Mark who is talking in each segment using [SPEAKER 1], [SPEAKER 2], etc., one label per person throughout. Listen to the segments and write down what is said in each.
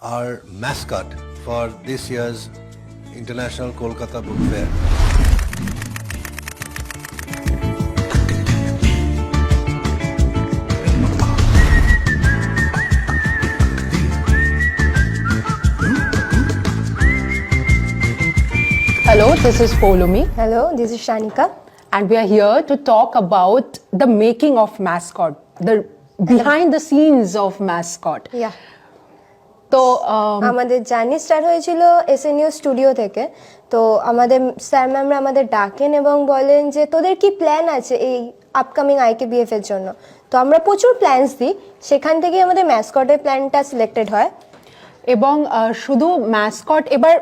[SPEAKER 1] our mascot for this year's International Kolkata Book Fair.
[SPEAKER 2] Hello, this is Polumi,
[SPEAKER 3] Hello, this is Shanika.
[SPEAKER 2] and we are here to talk about the making of mascot, the behind the scenes of mascot.
[SPEAKER 3] Yeah.
[SPEAKER 2] তো um,
[SPEAKER 3] আমাদের journey start হয়েছিল SNU studio থেকে। তো আমাদের sir ম্যামরা আমাদের ডাকেন এবং বলেন যে তোদের কি প্ল্যান আছে এই আপকামিং আইকেবিএফ এর জন্য? তো আমরা প্রচুর প্ল্যানস দিই। সেখান থেকে আমাদের ম্যাসকটের প্ল্যানটা সিলেক্টেড হয়।
[SPEAKER 2] এবং শুধু ম্যাসকট এবার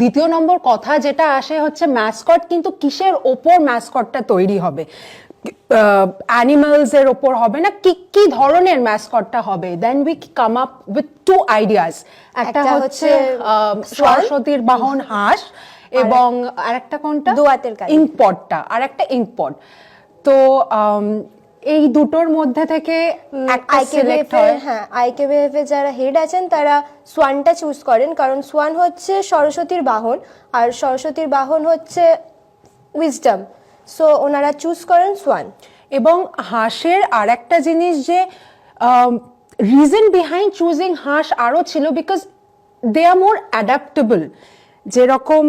[SPEAKER 2] দ্বিতীয় নম্বর কথা যেটা আসে হচ্ছে ম্যাসকট কিন্তু কিসের ওপর ম্যাসকটটা তৈরি হবে? অ্যানিমালস এর ওপর হবে না? কি কি ধরনের ম্যাসকটটা হবে? Then we come up with two ideas একটা হচ্ছে সরস্বতীর বাহন হাঁস এবং আরেকটা কোনটা?
[SPEAKER 3] দোয়াতের।
[SPEAKER 2] ইঙ্কপটটা আর একটা ইঙ্কপট তো এই দুটোর মধ্যে থেকে হ্যাঁ।
[SPEAKER 3] আইকেবিএফ এর যারা হেড আছেন তারা সোয়ানটা চুজ করেন কারণ সোয়ান হচ্ছে সরস্বতীর বাহন আর সরস্বতীর বাহন হচ্ছে উইজডম সো ওনারা চুজ করেন সোয়ান
[SPEAKER 2] এবং হাঁসের আর একটা জিনিস যে রিজন বিহাইন্ড চুজিং হাঁস আরও ছিল because they R more adaptable যেরকম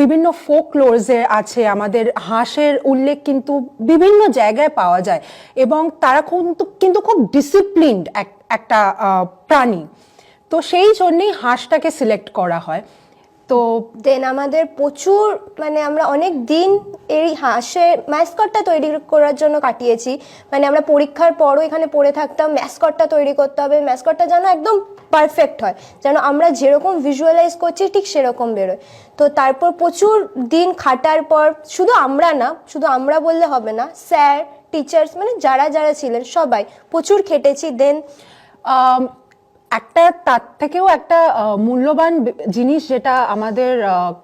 [SPEAKER 2] বিভিন্ন ফোক লোরসে আছে, আমাদের হাঁসের উল্লেখ কিন্তু বিভিন্ন জায়গায় পাওয়া যায়। এবং তারা কিন্তু কিন্তু খুব ডিসিপ্লিনড একটা প্রাণী। তো সেই জন্যেই হাঁসটাকে সিলেক্ট করা হয়। তো
[SPEAKER 3] দেন আমাদের প্রচুর মানে আমরা অনেক দিন এই হাঁসের ম্যাসকটটা তৈরি করার জন্য কাটিয়েছি। মানে আমরা পরীক্ষার পরও এখানে পড়ে থাকতাম ম্যাসকটটা তৈরি করতে হবে। ম্যাসকটটা যেন একদম পারফেক্ট হয়, যেন আমরা যেরকম ভিজুয়ালাইজ করছি ঠিক সেরকম বেরোয়। তো তারপর প্রচুর দিন খাটার পর, শুধু আমরা না, শুধু আমরা বললে হবে না স্যার টিচার্স মানে যারা যারা ছিলেন সবাই প্রচুর খেটেছি। দেন
[SPEAKER 2] একটা তার থেকেও একটা মূল্যবান জিনিস যেটা আমাদের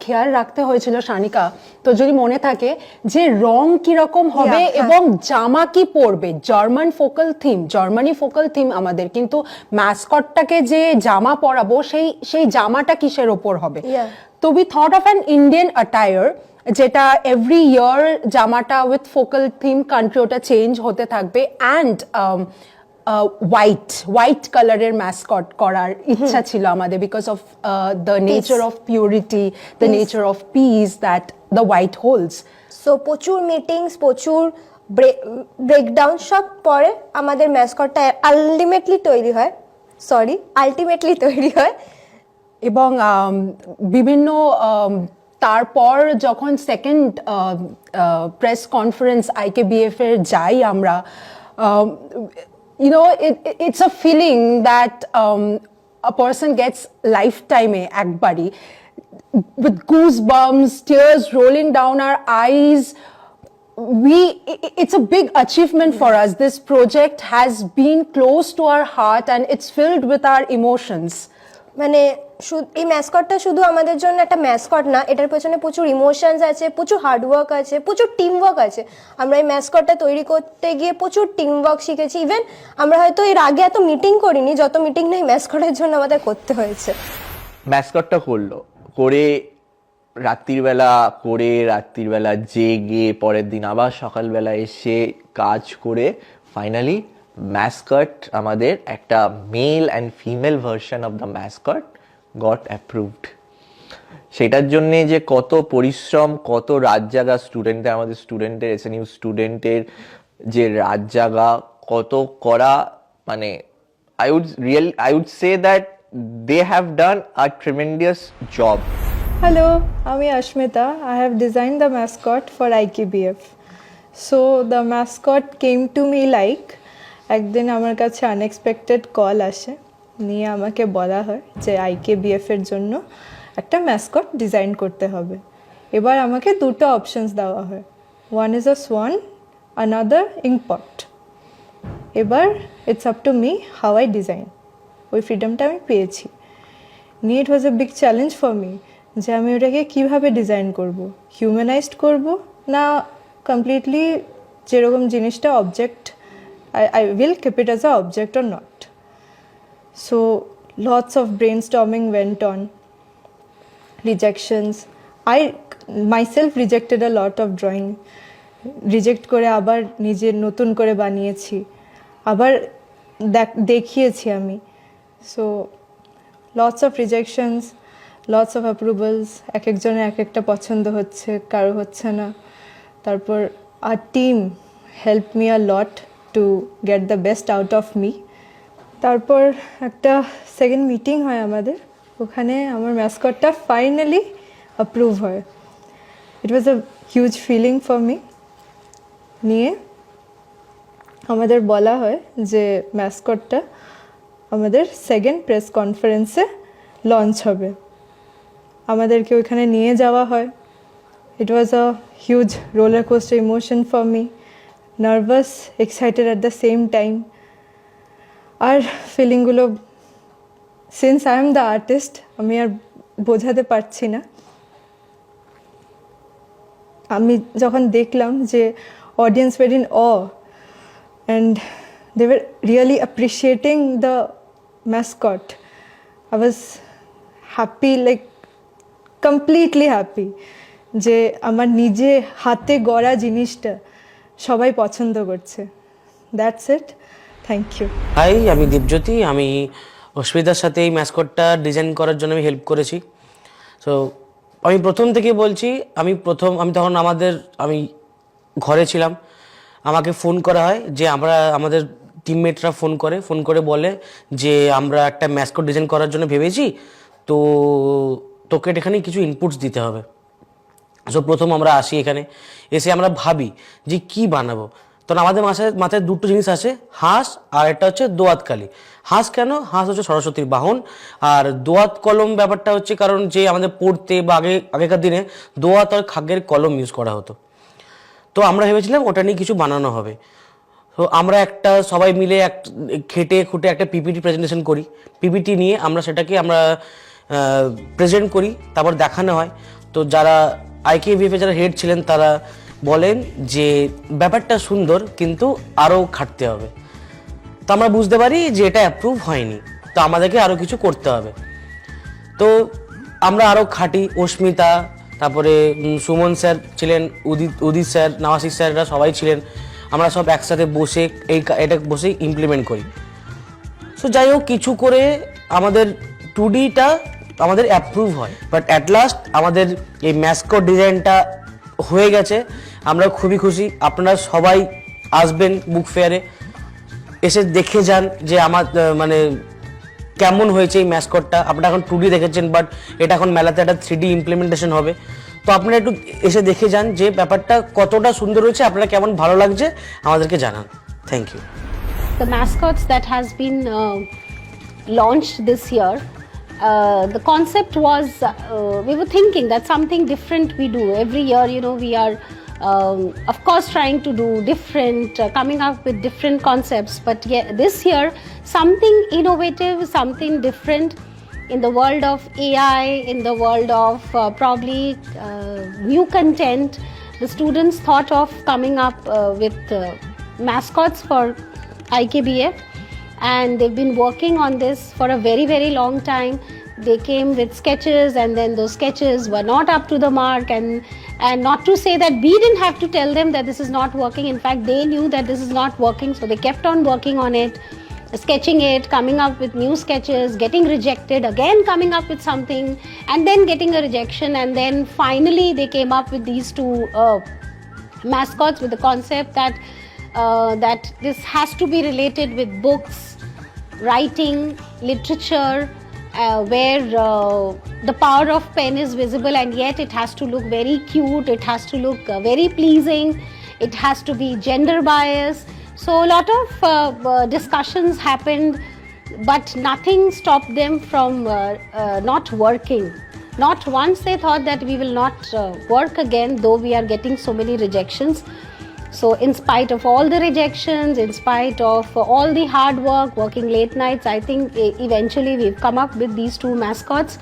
[SPEAKER 2] খেয়াল রাখতে হয়েছিল সানিকা তো যদি মনে থাকে যে রং কীরকম হবে
[SPEAKER 3] হ্যাঁ।
[SPEAKER 2] এবং জামা কি পরবে? German focal theme Germany focal theme আমাদের কিন্তু ম্যাসকটটাকে যে জামা পরাবো সেই সেই জামাটা কিসের ওপর হবে? তো we thought of an Indian attire যেটা এভরি ইয়ার জামাটা উইথ ফোকাল থিম কান্ট্রি ওটা চেঞ্জ হতে থাকবে অ্যান্ড হোয়াইট হোয়াইট কালারের ম্যাসকট করার ইচ্ছা ছিল আমাদের because of the nature of purity the nature of peace that the white holds
[SPEAKER 3] so প্রচুর মিটিংস প্রচুর ব্রেকডাউন সব পরে আমাদের ম্যাসকটটা আলটিমেটলি তৈরি হয়। সরি আলটিমেটলি তৈরি হয়।
[SPEAKER 2] এবং বিভিন্ন তারপর যখন সেকেন্ড প্রেস কনফারেন্স আইকেবিএফ এর যাই আমরা you know, it, it, it's a feeling that um, a person gets lifetime eh, act buddy with goosebumps, tears rolling down our eyes. We, it's a big achievement for us. This project has been close to our heart and it's filled with our emotions.
[SPEAKER 3] এই ম্যাসকটটা শুধু আমাদের জন্য একটা mascot না, এটার পেছনে প্রচুর emotions আছে, প্রচুর হার্ডওয়ার্ক আছে, প্রচুর টিম ওয়ার্ক আছে। আমরা এই ম্যাসকটটা তৈরি করতে গিয়ে প্রচুর টিম ওয়ার্ক শিখেছি। ইভেন আমরা হয়তো এর আগে এত মিটিং করিনি, যত মিটিং নেই ম্যাসকটের জন্য আমাদের করতে হয়েছে।
[SPEAKER 4] ম্যাসকটটা করল। করে রাত্রিবেলা করে রাত্রিবেলা জেগে, পরের দিন আবার সকালবেলা এসে কাজ করে ফাইনালি ম্যাসকট আমাদের একটা male and female version of the mascot got approved সেটার জন্যে যে কত পরিশ্রম, কত রাত জাগা স্টুডেন্টের আমাদের স্টুডেন্টের এস ইউ স্টুডেন্টের যে রাত জাগা কত করা মানে I would real I would say that they have done a tremendous job
[SPEAKER 5] hello আমি Ashmita. I have designed the mascot for IKBF. So the mascot came to me like একদিন আমার কাছে আনএক্সপেক্টেড কল আসে নিয়ে আমাকে বলা হয় যে আইকে বিএফের জন্য একটা ম্যাসকট ডিজাইন করতে হবে। এবার আমাকে দুটো অপশনস দেওয়া হয়। One is a swan another inkpot এবার it's up to me how I design ওই ফ্রিডমটা আমি পেয়েছি। নিয়ে it was a big challenge for me যে আমি ওটাকে কীভাবে ডিজাইন করব? হিউম্যানাইজড করব না কমপ্লিটলি যেরকম জিনিসটা object I I will keep it as a object or not so lots of brainstorming went on. Rejections. I myself rejected a lot of drawing. Reject করে আবার নিজের নতুন করে বানিয়েছি। আবার দেখ- দেখিয়েছি আমি। So lots of rejections lots of approvals এক একজনের এক একটা পছন্দ হচ্ছে, কারও হচ্ছে না। তারপর আর team help me a lot to get the best out of me তারপর একটা সেকেন্ড মিটিং হয় আমাদের। ওখানে আমার ম্যাসকটটা ফাইনালি অ্যাপ্রুভ হয়। It was a huge feeling for me নিয়ে আমাদের বলা হয় যে ম্যাসকটটা আমাদের সেকেন্ড প্রেস কনফারেন্সে লঞ্চ হবে। আমাদেরকে ওইখানে নিয়ে যাওয়া হয়। It was a huge roller coaster emotion for me nervous excited at the same time R ফিলিংগুলো since I am the artist আমি আর বোঝাতে পারছি না। আমি যখন দেখলাম যে audience were in awe and they were really appreciating the mascot I was happy like completely happy যে আমার নিজে হাতে গড়া জিনিসটা সবাই পছন্দ করছে। That's it thank you
[SPEAKER 6] hi আমি দীপজ্যোতি, আমি অস্মিতার সাথে এই ম্যাসকটটা ডিজাইন করার জন্য আমি হেল্প করেছি। সো আমি প্রথম থেকে বলছি, আমি প্রথম, আমি তখন আমাদের, আমি ঘরে ছিলাম। আমাকে ফোন করা হয় যে আমরা, আমাদের টিমমেটরা ফোন করে ফোন করে বলে যে আমরা একটা ম্যাসকট ডিজাইন করার জন্য ভেবেছি, তো তোকে এখানে কিছু ইনপুটস দিতে হবে। সো প্রথম আমরা আসি এখানে, এসে আমরা ভাবি যে কি বানাবো। তখন আমাদের মাথায় মাথায় দুটো জিনিস আছে হাঁস আর একটা হচ্ছে দোয়াত কালি। হাঁস কেন? হাঁস হচ্ছে সরস্বতীর বাহন। আর দোয়াত কলম ব্যাপারটা হচ্ছে কারণ যে আমাদের পড়তে বা আগে, আগেকার দিনে দোয়াত আর খাগের কলম ইউজ করা হতো। তো আমরা ভেবেছিলাম ওটা নিয়ে কিছু বানানো হবে। তো আমরা একটা, সবাই মিলে এক, খেটে খুঁটে একটা পিপিটি প্রেজেন্টেশন করি। পিপিটি নিয়ে আমরা সেটাকে আমরা প্রেজেন্ট করি, তারপর দেখানো হয়। তো যারা আইকেভিএফে যারা হেড ছিলেন তারা বলেন যে ব্যাপারটা সুন্দর, কিন্তু আরও খাটতে হবে। তো আমরা বুঝতে পারি যে এটা অ্যাপ্রুভ হয়নি, তো আমাদেরকে আরও কিছু করতে হবে। তো আমরা আরও খাটি, অস্মিতা, তারপরে সুমন স্যার ছিলেন, উদিত উদিত স্যার নওয়াসিক স্যাররা সবাই ছিলেন। আমরা সব একসাথে বসে এই এটা বসে ইমপ্লিমেন্ট করি। সো যাই হোক, কিছু করে আমাদের টু ডিটা আমাদের অ্যাপ্রুভ হয়। বাট অ্যাট লাস্ট আমাদের এই ম্যাসকট ডিজাইনটা হয়ে গেছে। আমরা খুবই খুশি। আপনারা সবাই আসবেন বুক ফেয়ারে এসে দেখে যান যে আমার মানে কেমন হয়েছে এই ম্যাসকটটা আপনারা এখন টু দেখেছেন বাট এটা এখন মেলাতে একটা থ্রি ইমপ্লিমেন্টেশন হবে। তো আপনারা একটু এসে দেখে যান যে ব্যাপারটা কতটা সুন্দর হয়েছে আপনারা কেমন ভালো লাগছে আমাদেরকে জানান। Thank you
[SPEAKER 7] mascots that has been uh, launched this year uh, the concept was uh, we were thinking that something different we do. Every year you know we are um, of course trying to do different uh, coming up with different concepts but yeah, this year something innovative something different in the world of ai in the world of uh, probably uh, new content. The students thought of coming up uh, with uh, mascots for IKBF and they've been working on this for a very very long time they came with sketches and then those sketches were not up to the mark and and not to say that we didn't have to tell them that this is not working. In fact they knew that this is not working so they kept on working on it sketching it coming up with new sketches getting rejected again coming up with something and then getting a rejection and then finally they came up with these two uh, mascots with the concept that uh, that this has to be related with books, writing, literature, uh, where uh, the power of pen is visible and yet it has to look very cute, it has to look uh, very pleasing, it has to be gender biased. So a lot of uh, uh, discussions happened, but nothing stopped them from uh, uh, not working. Not once they thought that we will not uh, work again, though we are getting so many rejections. So, in spite of all the rejections, in spite of all the hard work, working late nights, I think eventually we've come up with these two mascots.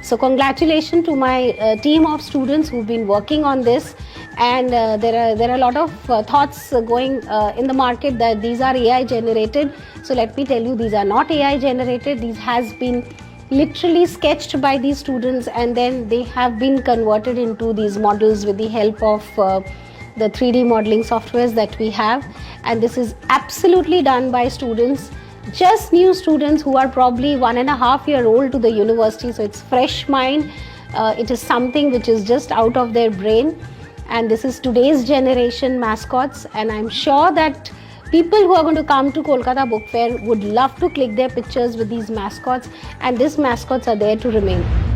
[SPEAKER 7] So, congratulations to my uh, team of students who've been working on this and uh, there are there are a lot of uh, thoughts uh, going uh, in the market that these are AI generated. So let me tell you, these are not AI generated. These has been literally sketched by these students, and then they have been converted into these models with the help of. The 3D modeling softwares that we have, and this is absolutely done by students just new students who are probably one and a half year old to the university. So it's fresh mind. Uh, it is something which is just out of their brain. And this is today's generation mascots. And i'm sure that people who are going to come to kolkata book fair would love to click their pictures with these mascots. And these mascots are there to remain